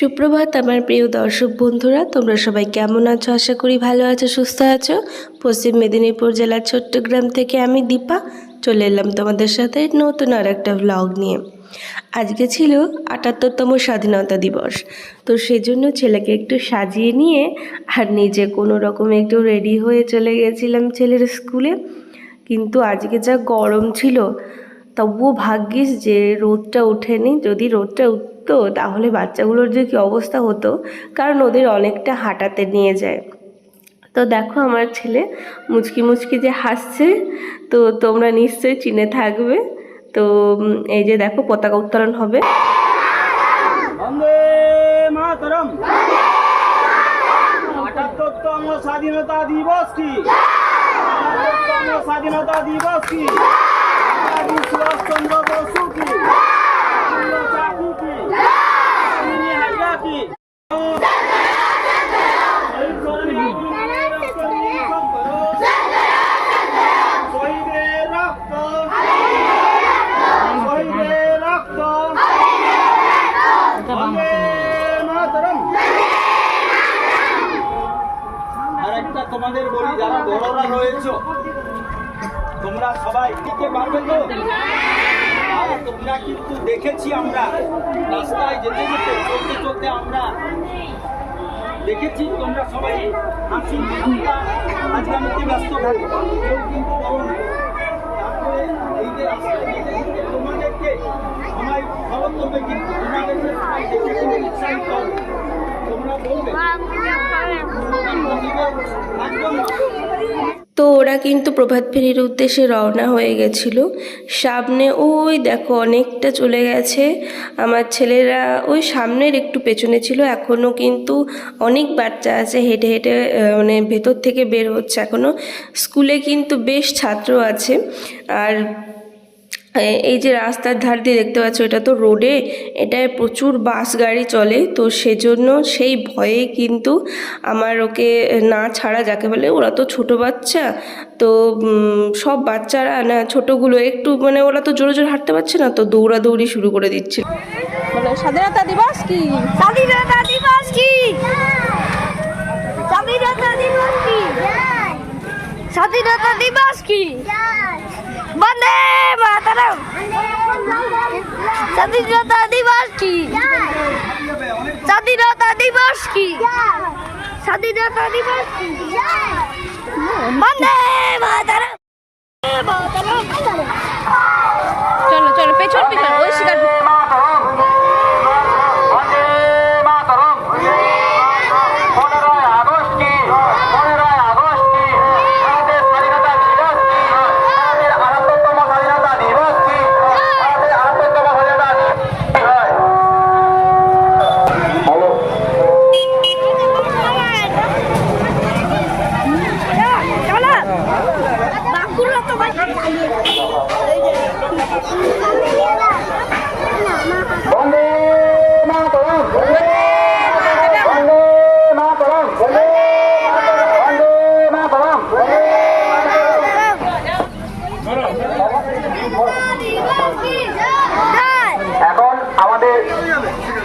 সুপ্রভাত আমার প্রিয় দর্শক বন্ধুরা, তোমরা সবাই কেমন আছো? আশা করি ভালো আছো, সুস্থ আছো। পশ্চিম মেদিনীপুর জেলার চট্টগ্রাম থেকে আমি দীপা, চলে এলাম তোমাদের সাথে নতুন আর একটা ভ্লগ নিয়ে। আজকে ছিল আটাত্তরতম স্বাধীনতা দিবস। তো সেজন্য ছেলেকে একটু সাজিয়ে নিয়ে আর নিজে কোনো রকমে একটু রেডি হয়ে চলে গেছিলাম ছেলের স্কুলে কিন্তু আজকে যা গরম ছিল, তবুও ভাগ্যিস যে রোদটা ওঠেনি। যদি রোদটা উঠতো তাহলে বাচ্চাগুলোর যে কী অবস্থা হতো? কারণ ওদের অনেকটা হাঁটাতে নিয়ে যায়। তো দেখো আমার ছেলে মুচকি মুচকি যে হাসছে, তো তোমরা নিশ্চয়ই চিনে থাকবে। তো এই যে দেখো পতাকা উত্তোলন হবে। স্বাধীনতা দিবস কি স্বাধীনতা দিবস কি আব্দুল চাকু কি তিনি হাজরা কি শহীদ শরীফ উৎসব করো। শহীদের রক্ত শহীদের রক্ত বন্দে মাতরম আর একটা তোমাদের বলি যারা বড়রা রয়েছো, তোমরা সবাই টিকে পারবে তো তোমরা কিন্তু দেখেছি আমরা, রাস্তায় যেতে যেতে, চলতে চলতে আমরা দেখেছি তোমরা সবাই হাসি ঠাট্টা আজকামিতে ব্যস্ত থাকো কিন্তু। তারপরে তোমাদেরকে সবাই ফলো করবে কিন্তু তোমাদেরকে সবাই দেখে কিন্তু উৎসাহিত হবে তোমরা বলবে স্লোগান দিবে একদম না। তো ওরা কিন্তু প্রভাত ফেরির উদ্দেশ্যে রওনা হয়ে গেছিল। সামনে ওই দেখো অনেকটা চলে গেছে। আমার ছেলেরা ওই সামনের একটু পেছনে ছিল এখনও কিন্তু অনেক বাচ্চা আছে, হেঁটে হেঁটে মানে ভেতর থেকে বের হচ্ছে এখনও স্কুলে কিন্তু বেশ ছাত্র আছে। আর এই যে রাস্তার ধার দিয়ে দেখতে পাচ্ছ এটা তো রোডে এটায় প্রচুর বাস গাড়ি চলে তো সেজন্য সেই ভয়ে কিন্তু আমার ওকে না ছাড়া যাকে বলে ওরা তো ছোট বাচ্চা তো সব বাচ্চারা না ছোটোগুলো একটু মানে ওরা তো জোরে জোরে হাঁটতে পারছে না তো দৌড়াদৌড়ি শুরু করে দিচ্ছে। স্বাধীনতা দিবস কি? স্বাধীনতা দিবস কি? স্বাধীনতা দিবস কি? স্বাধীনতা দিবস কি? বন্দে মাতরম। স্বাধীনতা দিবস কি? স্বাধীনতা দিবস কি? স্বাধীনতা দিবস কি? বন্দে মাতরম। চলো চলো, পেছন পেছন, ওই শিকার বন্দে মাতরম পনেরোই আগস্ট কি পনেরোই আগস্ট কি আমাদের স্বাধীনতা দিবস কি আমাদের আটাত্তরতম স্বাধীনতা দিবস কি আমাদের আটাত্তরতম স্বাধীনতা দিবস কি হয় হ্যালো চলো বাঁকুড়া তো ভাই বন্দে মাতরম বন্দে মাতরম বন্দে মাতরম বন্দে এখন আমাদের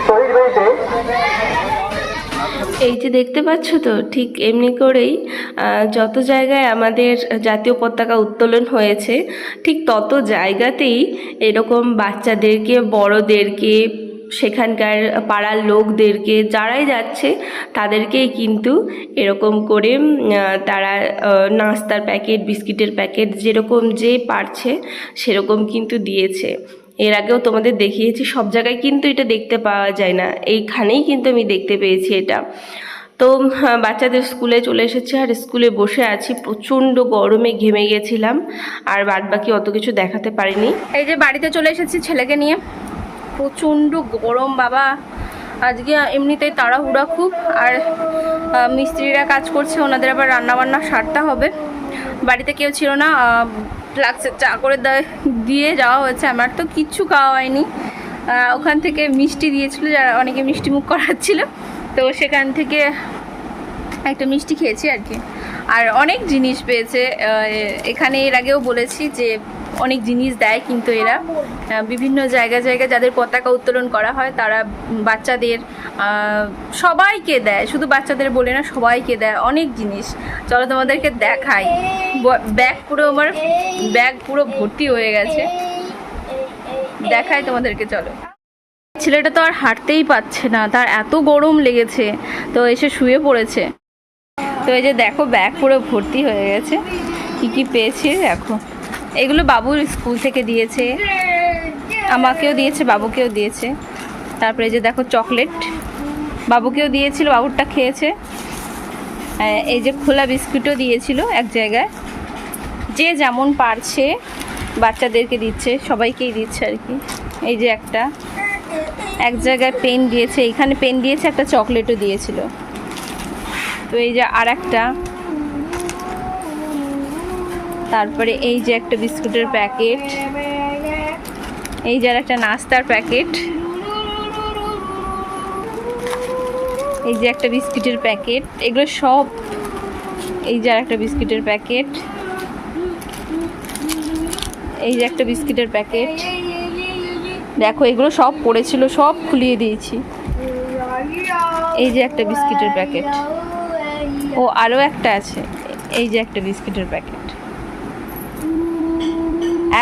শহীদ হয়েছে এই যে দেখতে পাচ্ছ তো, ঠিক এমনি করেই যত জায়গায় আমাদের জাতীয় পতাকা উত্তোলন হয়েছে, ঠিক তত জায়গাতেই এরকম বাচ্চাদেরকে, বড়দেরকে, সেখানকার পাড়ার লোকদেরকে, যারাই যাচ্ছে, তাদেরকেই কিন্তু এরকম করে তারা নাস্তার প্যাকেট, বিস্কিটের প্যাকেট, যেরকম যে পারছে, সেরকম কিন্তু দিয়েছে। এর আগেও তোমাদের দেখিয়েছি সব জায়গায় কিন্তু এটা দেখতে পাওয়া যায় না। এইখানেই কিন্তু আমি দেখতে পেয়েছি এটা। তো হ্যাঁ, বাচ্চাদের স্কুলে চলে এসেছে আর স্কুলে বসে আছি প্রচণ্ড গরমে ঘেমে গেছিলাম আর বাদ বাকি অত কিছু দেখাতে পারিনি। এই যে বাড়িতে চলে এসেছি ছেলেকে নিয়ে। প্রচণ্ড গরম বাবা। আজকে এমনিতেই তাড়াহুড়া খুব আর মিস্ত্রিরা কাজ করছে ওনাদের আবার রান্না বান্না সারতে হবে। বাড়িতে কেউ ছিল না লাগছে, চা করে দিয়ে যাওয়া হয়েছে আমার। তো কিচ্ছু খাওয়া হয়নি। ওখান থেকে মিষ্টি দিয়েছিল, যারা অনেকে মিষ্টি মুখ করাচ্ছিল। তো সেখান থেকে একটা মিষ্টি খেয়েছি আর কি। আর অনেক জিনিস পেয়েছে। এখানে এর আগেও বলেছি যে অনেক জিনিস দেয় কিন্তু এরা। বিভিন্ন জায়গা জায়গায় যাদের পতাকা উত্তোলন করা হয়, তারা বাচ্চাদের সবাইকে দেয়। শুধু বাচ্চাদের বলে না, সবাইকে দেয় অনেক জিনিস। চলো তোমাদেরকে দেখাই। ব্যাগ পুরো আমার, ব্যাগ পুরো ভর্তি হয়ে গেছে। দেখাই তোমাদেরকে, চলো। ছেলেটা তো আর হাঁটতেই পাচ্ছে না, তার এত গরম লেগেছে। তো এসে শুয়ে পড়েছে। তো এই যে দেখো, ব্যাগ পুরো ভর্তি হয়ে গেছে। কি কি পেয়েছি, দেখো। এগুলো বাবুর স্কুল থেকে দিয়েছে। আমাকেও দিয়েছে, বাবুকেও দিয়েছে। তারপরে যে দেখো চকলেট। বাবুকেও দিয়েছিল, বাবুরটা খেয়েছে। এই যে খোলা বিস্কুটও দিয়েছিল এক জায়গায়। যে যেমন পারছে, বাচ্চাদেরকে দিচ্ছে, সবাইকেই দিচ্ছে আর কি। এই যে একটা, এক জায়গায় পেন দিয়েছে, এখানে পেন দিয়েছে, একটা চকলেটও দিয়েছিল। তো এই যে আর একটা তারপরে এই যে একটা বিস্কুটের প্যাকেট। এই যে একটা নাস্তার প্যাকেট। এই যে একটা বিস্কিটের প্যাকেট। এগুলো সব এই যে একটা বিস্কিটের প্যাকেট। এই যে একটা বিস্কিটের প্যাকেট। দেখো, এগুলো সব পড়েছিল, সব খুলিয়ে দিয়েছি। এই যে একটা বিস্কিটের প্যাকেট। ও, আরও একটা আছে। এই যে একটা বিস্কিটের প্যাকেট।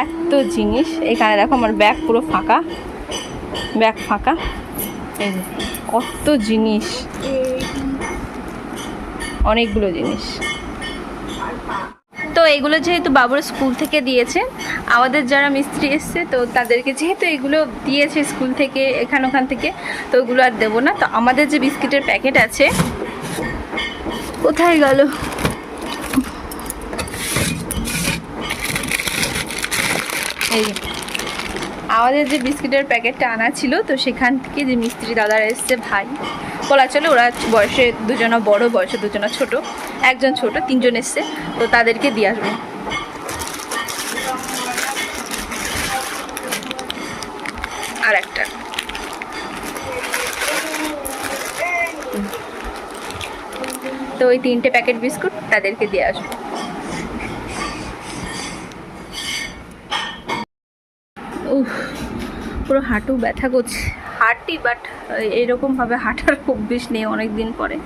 এত জিনিস। এখানে দেখো আমার ব্যাগ পুরো ফাঁকা। ব্যাগ ফাঁকা। কত জিনিস। অনেকগুলো জিনিস। তো এগুলো যেহেতু বাবুর স্কুল থেকে দিয়েছে, আমাদের যারা মিস্ত্রি এসছে, তো তাদেরকে যেহেতু এগুলো দিয়েছে স্কুল থেকে, এখান ওখান থেকে, তো ওগুলো আর দেবো না। তো আমাদের যে বিস্কিটের প্যাকেট আছে, কোথায় গেল? এই আমাদের যে বিস্কিটের প্যাকেটটা আনা ছিল, তো সেখান থেকে যে মিস্ত্রি দাদারা এসছে, ভাই। বলা চলে, ওরা বয়সে দুজনা বড়, বয়সে দুজনা ছোট। একজন ছোট, তিনজন এসছে, তো তাদেরকে দিয়ে আসব। আর একটা। তো ওই তিনটে প্যাকেট বিস্কুট তাদেরকে দিয়ে আসব। পুরো হাঁটু ব্যথা করছে। হাঁটি বাট এরকমভাবে হাঁটার অভ্যেস নেই অনেক দিন পরে।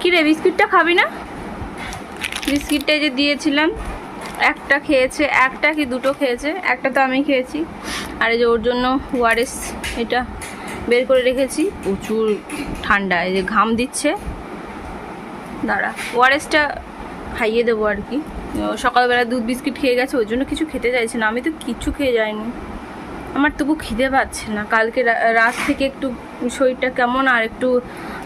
কী রে, বিস্কিটটা খাবি না? বিস্কিটটা যে দিয়েছিলাম, একটা খেয়েছে, একটা কি দুটো খেয়েছে, একটা তো আমি খেয়েছি। আর এই যে ওর জন্য ওয়ারেস এটা বের করে রেখেছি, প্রচুর ঠান্ডা, এই যে ঘাম দিচ্ছে। দাঁড়া, ওয়ারেসটা খাইয়ে দেবো আর কি। সকালবেলা দুধ বিস্কিট খেয়ে গেছে, ওই জন্য কিছু খেতে চাইছে না। আমি তো কিচ্ছু খেয়ে যাইনি। আমার তবু খিদে পাচ্ছে না। কালকে রাত থেকে একটু শরীরটা কেমন আর একটু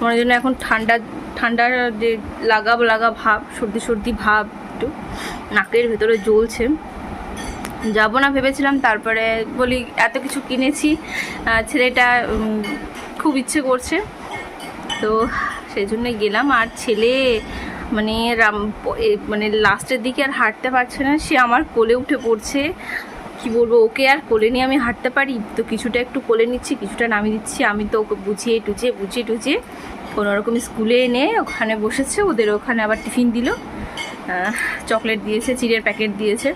মনে জন্য এখন ঠান্ডা ঠান্ডা যে লাগা লাগা ভাব, সর্দি সর্দি ভাব একটু নাকের ভেতরে জ্বলছে। যাব না ভেবেছিলাম, তারপরে বলি এত কিছু কিনেছি ছেলেটা খুব ইচ্ছে করছে। তো সেই জন্য গেলাম। আর ছেলে মানে মানে লাস্টের দিকে আর হাঁটতে পারছে না। সে আমার কোলে উঠে পড়ছে। কি বলব, ওকে আর কোলে নিয়ে আমি হাঁটতে পারি? তো কিছুটা একটু কোলে নিচ্ছি, কিছুটা নামিয়ে দিচ্ছি। আমি তো ওকে বুঝিয়ে টুচিয়ে বুঝিয়ে টুচিয়ে কোনো রকম স্কুলে এনে ওখানে বসেছে। ওদের ওখানে আবার টিফিন দিল। চকলেট দিয়েছে, চিড়ের প্যাকেট দিয়েছে।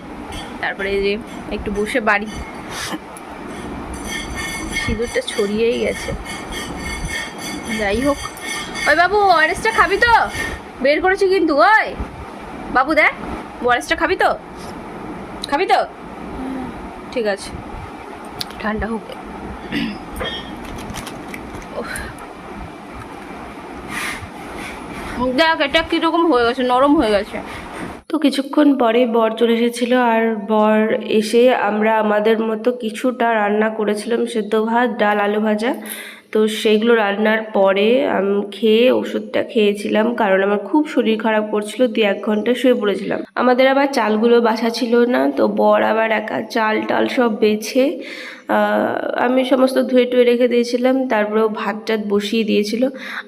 তারপরে যে একটু বসে বাড়ি। সিঁদুরটা ছড়িয়েই গেছে। যাই হোক। ওই বাবু, ওয়ারেসটা খাবি তো? বের করেছি কিন্তু, ওই। বাবু দেখ, ওয়ারেসটা খাবি তো? খাবি তো? ঠিক আছে। ঠান্ডা হোক। দেখ, এটা কীরকম হয়ে গেছে, নরম হয়ে গেছে। তো কিছুক্ষণ পরে বর চলে এসেছিল, আর বর এসে আমরা আমাদের মতো কিছুটা রান্না করেছিলাম, সেদ্ধ ভাত, ডাল, আলু ভাজা। তো সেইগুলো রান্নার পরে আমি খেয়ে ওষুধটা খেয়েছিলাম, কারণ আমার খুব শরীর খারাপ করছিল দিয়ে এক ঘণ্টা শুয়ে পড়েছিলাম। আমাদের আবার চালগুলো বাসা ছিল না, তো বর আবার একা চাল টাল সব বেছে আমি সমস্ত ধুয়ে টুয়ে রেখে দিয়েছিলাম, তারপরেও ভাত টাত বসিয়ে দিয়েছিল।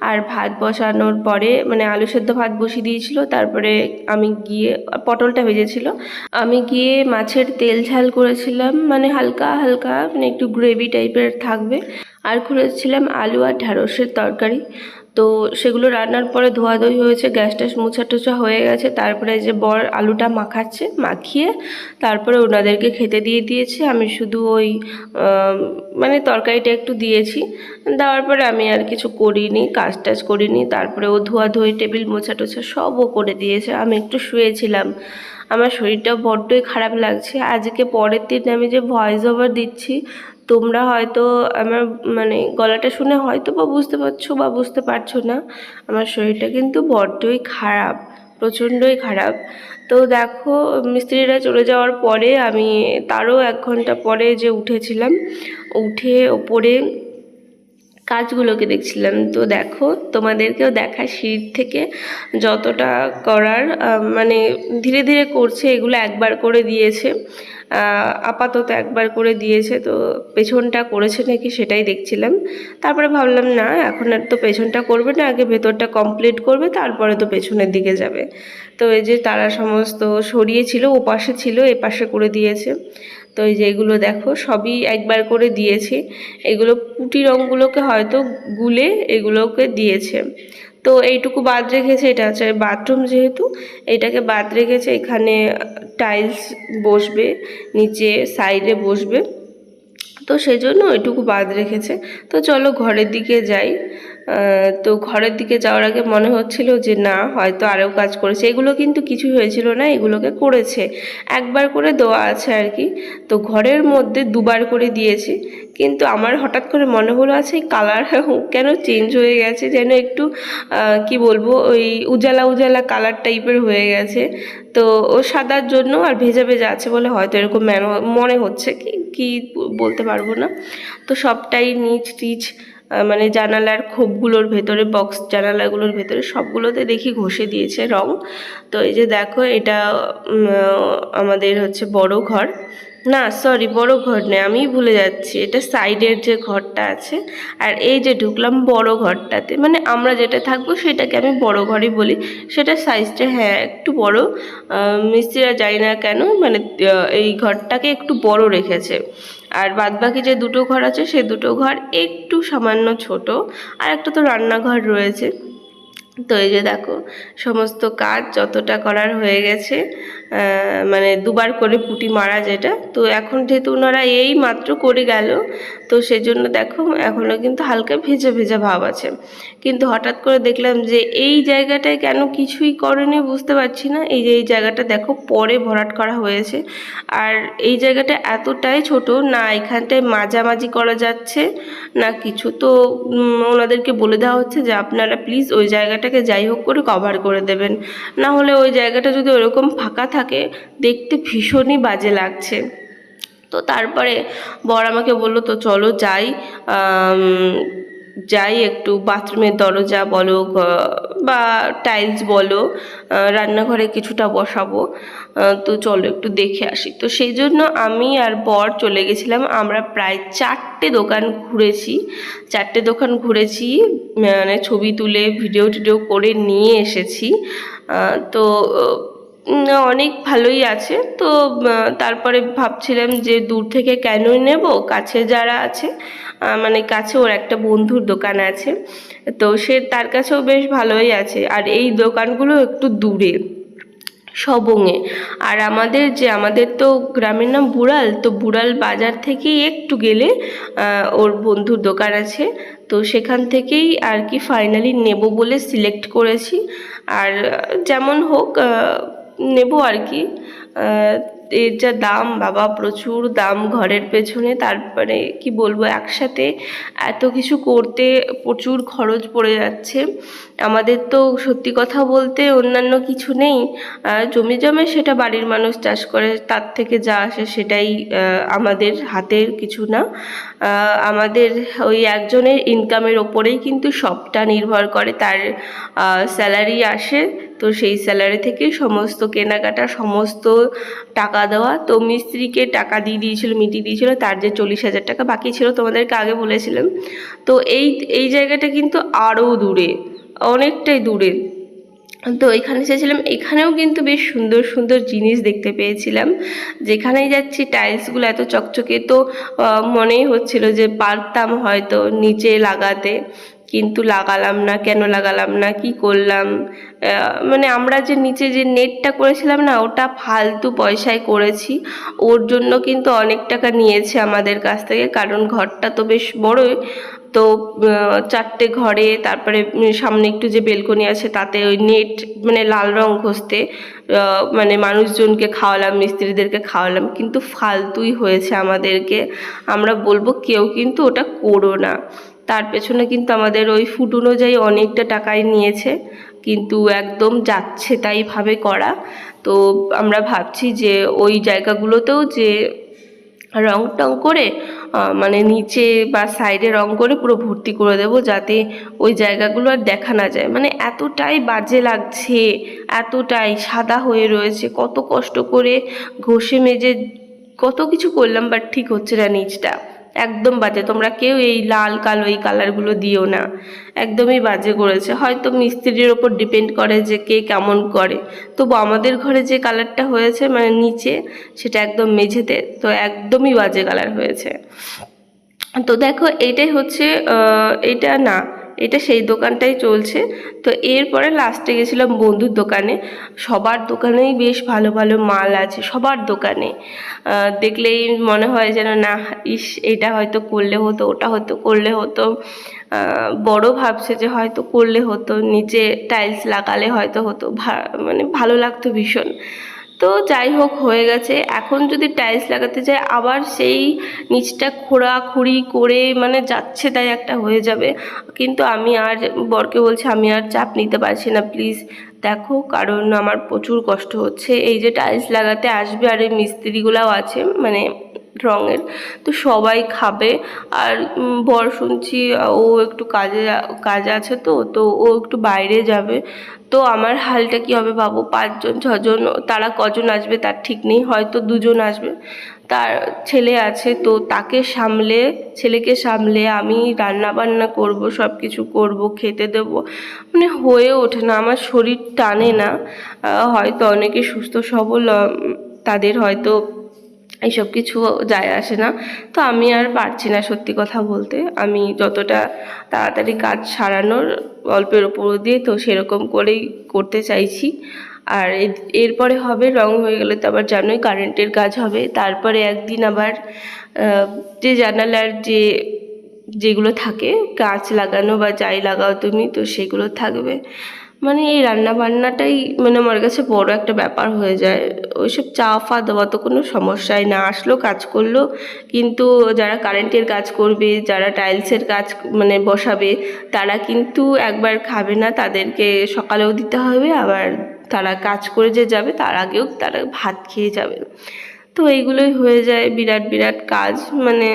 আর ভাত বসানোর পরে মানে আলু সেদ্ধ ভাত বসিয়ে দিয়েছিল, তারপরে আমি গিয়ে, পটলটা ভেজেছিল। আমি গিয়ে মাছের তেল ঝাল করেছিলাম মানে হালকা হালকা মানে একটু গ্রেভি টাইপের থাকবে। আর করেছিলাম আলু আর ঢ্যাঁড়সের তরকারি। তো সেগুলো রান্নার পরে ধোয়াধুয়ি হয়েছে, গ্যাস ট্যাস মোছা টোছা হয়ে গেছে। তারপরে যে বর আলুটা মাখাচ্ছে, মাখিয়ে তারপরে ওনাদেরকে খেতে দিয়ে দিয়েছি। আমি শুধু ওই মানে তরকারিটা একটু দিয়েছি। দেওয়ার পরে আমি আর কিছু করিনি, কাজ টাজ করিনি। তারপরে ও ধোয়াধুয়ি, টেবিল মোছা টোছা সবও করে দিয়েছে। আমি একটু শুয়েছিলাম। আমার শরীরটা বড্ডই খারাপ লাগছে। আজকে পরের দিন আমি যে ভয়েস ওভার দিচ্ছি তোমরা হয়তো আমার মানে গলাটা শুনে হয়তো বা বুঝতে পারছ বা বুঝতে পারছ না। আমার শরীরটা কিন্তু বড্ডই খারাপ, প্রচণ্ডই খারাপ। তো দেখো, মিস্ত্রিরা চলে যাওয়ার পরে আমি তারও এক ঘণ্টা পরে যে উঠেছিলাম, উঠে ওপরে কাজগুলোকে দেখছিলাম। তো দেখো, তোমাদেরকেও দেখা সিঁড়ির থেকে যতটা করার মানে ধীরে ধীরে করছে, এগুলো একবার করে দিয়েছে। আপাতত একবার করে দিয়েছে, তো পেছনটা করেছে নাকি সেটাই দেখছিলাম। তারপরে ভাবলাম, না, এখন আর তো পেছনটা করবে না, আগে ভেতরটা কমপ্লিট করবে, তারপরে তো পেছনের দিকে যাবে। তো এই যে তারা সমস্ত সরিয়েছিল ও পাশে ছিল এ পাশে করে দিয়েছে। তো এই যে এগুলো দেখো, সবই একবার করে দিয়েছে। এগুলো পুঁটি রঙগুলোকে হয়তো গুলে এগুলোকে দিয়েছে। তো এইটুকু বাদ রেখেছে, এটা আছে বাথরুম যেহেতু, এটাকে বাদ রেখেছে, এখানে টাইলস বসবে, নিচে সাইডে বসবে। তো সেই জন্য ওইটুকু বাদ রেখেছে। তো চলো ঘরের দিকে যাই। তো ঘরের দিকে যাওয়ার আগে মনে হচ্ছিল যে না, হয়তো আরও কাজ করেছে। এগুলো কিন্তু কিছুই হয়েছিল না, এগুলোকে করেছে। একবার করে দেওয়া আছে আর কি। তো ঘরের মধ্যে দুবার করে দিয়েছে। কিন্তু আমার হঠাৎ করে মনে হলো আছে কালার কেন চেঞ্জ হয়ে গেছে? যেন একটু কি বলব, ওই উজালা উজালা কালার টাইপের হয়ে গেছে। তো ও সাদার জন্য আর ভেজা ভেজা আছে বলে হয়তো এরকম মনে হচ্ছে কি কি বলতে পারব না। তো সবটাই নিচ টিচ মানে জানালার খোপগুলোর ভেতরে বক্স জানালাগুলোর ভেতরে সবগুলোতে দেখি ঘষে দিয়েছে রং। তো এই যে দেখো, এটা আমাদের হচ্ছে বড় ঘর। না সরি বড় ঘর নেই আমি ভুলে যাচ্ছি। এটা সাইডের যে ঘরটা আছে, আর এই যে ঢুকলাম বড় ঘরটাতে মানে আমরা যেটা থাকব সেটাকে আমি বড় ঘরই বলি। সেটা সাইজটা হ্যাঁ একটু বড়। মিস্ত্রিরা জানি না কেন মানে এই ঘরটাকে একটু বড় রেখেছে। আর বাদবাকি যে দুটো ঘর আছে, সে দুটো ঘর একটু সামান্য ছোট। আর একটা তো রান্নাঘর রয়েছে। তো এই যে দেখো, সমস্ত কাজ যতটা করার হয়ে গেছে মানে দুবার করে পুটি মারা যেটা, তো এখন যেহেতু ওনারা এই মাত্র করে গেল তো সেজন্য দেখো এখনও কিন্তু হালকা ভেজা ভেজা ভাব আছে। কিন্তু হঠাৎ করে দেখলাম যে এই জায়গাটায় কেন কিছুই করেনি বুঝতে পারছি না। এই যে এই জায়গাটা দেখো পরে ভরাট করা হয়েছে। আর এই জায়গাটা এতটাই ছোট, না এখানটায় মাঝামাঝি করা যাচ্ছে, না কিছু। তো ওনাদেরকে বলে দেওয়া হচ্ছে যে আপনারা প্লিজ ওই জায়গাটাকে যাই হোক করে কভার করে দেবেন। না হলে ওই জায়গাটা যদি ওরকম ফাঁকা থাকে, দেখতে ভীষণই বাজে লাগছে। তো তারপরে বর আমাকে বলল, তো চলো যাই। যাই একটু বাথরুমের দরজা বলো বা টাইলস বলো রান্নাঘরে কিছুটা বসাবো। তো চলো একটু দেখে আসি। তো সেই জন্য আমি আর বর চলে গেছিলাম। আমরা প্রায় চারটে দোকান ঘুরেছি। চারটে দোকান ঘুরেছি মানে ছবি তুলে, ভিডিও টিডিও করে নিয়ে এসেছি। তো অনেক ভালোই আছে। তো তারপরে ভাবছিলাম যে দূর থেকে কেনই নেব? কাছে যারা আছে মানে কাছে ওর একটা বন্ধুর দোকান আছে। তো সে তার কাছেও বেশ ভালোই আছে। আর এই দোকানগুলো একটু দূরে সবংয়ে আর আমাদের যে, আমাদের তো গ্রামের নাম বুড়াল, তো বুড়াল বাজার থেকেই একটু গেলে ওর বন্ধুর দোকান আছে। তো সেখান থেকেই আর কি ফাইনালি নেব বলে সিলেক্ট করেছি। আর, যেমন হোক নেব আর কি। এর যা দাম, বাবা, প্রচুর দাম ঘরের পেছনে। তারপরে কি বলব, একসাথে এত কিছু করতে প্রচুর খরচ পড়ে যাচ্ছে। আমাদের তো সত্যি কথা বলতে অন্যান্য কিছু নেই। জমি জমে সেটা বাড়ির মানুষ চাষ করে, তার থেকে যা আসে সেটাই আমাদের হাতের কিছু না। আমাদের ওই একজনের ইনকামের ওপরেই কিন্তু সবটা নির্ভর করে। তার স্যালারি আসে, তো সেই স্যালারি থেকে সমস্ত কেনাকাটা, সমস্ত টাকা দেওয়া। তো মিস্ত্রিকে টাকা দিয়ে দিয়েছিল, মিটিয়ে দিয়েছিল, তার যে চল্লিশ হাজার টাকা বাকি ছিল তোমাদেরকে আগে বলেছিলাম। তো এই এই জায়গাটা কিন্তু আরও দূরে, অনেকটাই দূরে। তো এখানে এসেছিলাম। এখানেও কিন্তু বেশ সুন্দর সুন্দর জিনিস দেখতে পেয়েছিলাম। যেখানেই যাচ্ছি টাইলসগুলো এত চকচকে, তো মনেই হচ্ছিল যে পারতাম হয়তো নিচে লাগাতে। কিন্তু লাগালাম না, কেন লাগালাম না, কি করলাম? মানে আমরা যে নিচে যে নেটটা করেছিলাম না, ওটা ফালতু পয়সায় করেছি। ওর জন্য কিন্তু অনেক টাকা নিয়েছে আমাদের কাছ থেকে, কারণ ঘরটা তো বেশ বড়ই। তো চারটে ঘরে, তারপরে সামনে একটু যে বেলকনি আছে, তাতে ওই নেট মানে লাল রং ঘষতে মানে মানুষজনকে খাওয়ালাম, মিস্ত্রিদেরকে খাওয়ালাম, কিন্তু ফালতুই হয়েছে আমাদেরকে। আমরা বলব কেউ কিন্তু ওটা করো না। তার পেছনে কিন্তু আমাদের ওই ফুট অনুযায়ী অনেকটা টাকাই নিয়েছে, কিন্তু একদম যাচ্ছে তাইভাবে করা। তো আমরা ভাবছি যে ওই জায়গাগুলোতেও যে রং টং করে মানে নিচে বা সাইডে রং করে পুরো ভর্তি করে দেব যাতে ওই জায়গাগুলো আর দেখা না যায়। মানে এতটাই বাজে লাগছে, এতটাই সাদা হয়ে রয়েছে, কত কষ্ট করে ঘষে মেজে কত কিছু করলাম বাট ঠিক হচ্ছে না নিচটা। একদম বাজে। তোমরা কেউ এই লাল, কালো এই কালারগুলো দিও না। একদমই বাজে করেছে। হয়তো মিস্ত্রির ওপর ডিপেন্ড করে যে কে কেমন করে। তবু আমাদের ঘরে যে কালারটা হয়েছে মানে নিচে, সেটা একদম মেঝেতে, তো একদমই বাজে কালার হয়েছে। তো দেখো এইটাই হচ্ছে এটা না এটা সেই দোকানটাই চলছে। তো এরপরে লাস্টে গেছিলাম বন্ধুর দোকানে। সবার দোকানেই বেশ ভালো ভালো মাল আছে, সবার দোকানে। দেখলেই মনে হয় যেন, না, ইস, এটা হয়তো করলে হতো, ওটা হয়তো করলে হতো। বড় ভাবছে যে হয়তো করলে হতো, নিচে টাইলস লাগালে হয়তো হতো মানে ভালো লাগতো ভীষণ। তো যাই হোক, হয়ে গেছে। এখন যদি টাইলস লাগাতে যায় আবার সেই নিচটা খোঁড়াখুড়ি করে মানে যাচ্ছে তাই একটা হয়ে যাবে। কিন্তু আমি আর, বরকে বলছি আমি আর চাপ নিতে পারছি না প্লিজ দেখো, কারণ আমার প্রচুর কষ্ট হচ্ছে। এই যে টাইলস লাগাতে আসবে আর এই মিস্ত্রিগুলাও আছে মানে রঙের। তো সবাই খাবে। আর বর শুনছি, ও একটু কাজে কাজ আছে তো তো ও একটু বাইরে যাবে। তো আমার হালটা কি হবে ভাবো পাঁচজন, ছজন, তারা কজন আসবে তার ঠিক নেই, হয়তো দুজন আসবে। তার ছেলে আছে, তো তাকে সামলে, ছেলেকে সামলে আমি রান্না বান্না করব সব কিছু করব, খেতে দেব। মানে হয়ে ওঠে না, আমার শরীর টানে না। হয়তো অনেকে সুস্থ সবল তাদের হয়তো এইসব কিছু যায় আসে না। তো আমি আর পারছি না সত্যি কথা বলতে। আমি যতটা তাড়াতাড়ি কাজ সারানোর অল্পের উপর দিয়ে তো সেরকম করেই করতে চাইছি। আর এরপরে হবে, রং হয়ে গেলে তো আবার জানোই কারেন্টের কাজ হবে। তারপরে একদিন আবার যে জানালার যে, যেগুলো থাকে গাছ লাগানো বা যাই লাগাও তুমি, তো সেগুলো থাকবে। মানে এই রান্না বান্নাটাই মানে আমার কাছে বড় একটা ব্যাপার হয়ে যায়। ওইসব চা ফা দেওয়া তো কোনো সমস্যাই না। আসলো, কাজ করল, কিন্তু যারা কারেন্টের কাজ করবে, যারা টাইলসের কাজ মানে বসাবে, তারা কিন্তু একবার খাবে না। তাদেরকে সকালেও দিতে হবে, আবার তারা কাজ করে যে যাবে, তার আগেও তারা ভাত খেয়ে যাবে। তো এইগুলোই হয়ে যায়, বিরাট বিরাট কাজ। মানে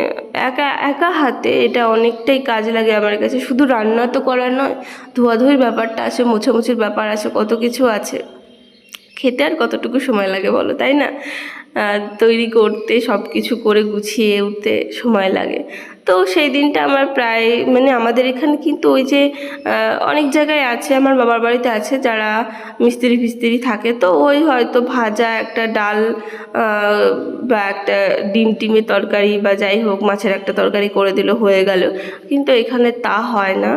একা একা হাতে এটা অনেকটাই কাজ লাগে আমার কাছে। শুধু রান্না তো করা নয়, ধোয়াধুয়ির ব্যাপারটা আছে মোছামুছির ব্যাপার আছে কত কিছু আছে। খেতে আর কতটুকু সময় লাগে বলো, তাই না? তৈরি করতে সব কিছু করে গুছিয়ে উঠতে সময় লাগে। তো সেই দিনটা আমার প্রায় মানে আমাদের এখানে কিন্তু ওই যে অনেক জায়গায় আছে, আমার বাবার বাড়িতে আছে, যারা মিস্ত্রি ফিস্ত্রি থাকে। তো ওই হয়তো ভাজা একটা ডাল বা একটা ডিম টিমের তরকারি বা যাই হোক, মাছের একটা তরকারি করে দিল, হয়ে গেল। কিন্তু এখানে তা হয় না।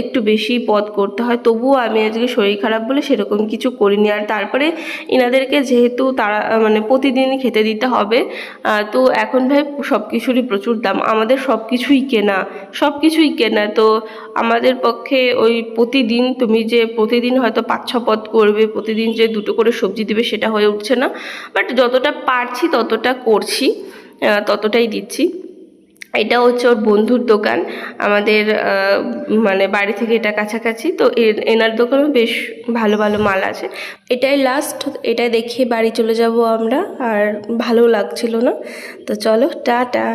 একটু বেশি পদ করতে হয়। তবুও আমি আজকে শরীর খারাপ বলে সেরকম কিছু করিনি। আর তারপরে এনাদেরকে যেহেতু তারা মানে প্রতিদিনই খেতে দিতে হবে তো এখন ভাই সব কিছুরই প্রচুর দাম আমাদের সব কিছুই কেনা সব কিছুই কেনা। তো আমাদের পক্ষে ওই প্রতিদিন তুমি যে প্রতিদিন হয়তো পাঁচ ছ পদ করবে, প্রতিদিন যে দুটো করে সবজি দিবে সেটা হয়ে উঠছে না। বাট যতটা পারছি ততটা করছি ততটাই দিচ্ছি। এটা হচ্ছে ওর বন্ধুর দোকান, আমাদের মানে বাড়ি থেকে এটা কাছাকাছি। তো এনার দোকানেও বেশ ভালো ভালো মাল আছে। এটাই লাস্ট এটা দেখে বাড়ি চলে যাব আমরা, আর ভালো লাগছিল না। তো চলো, টাটা।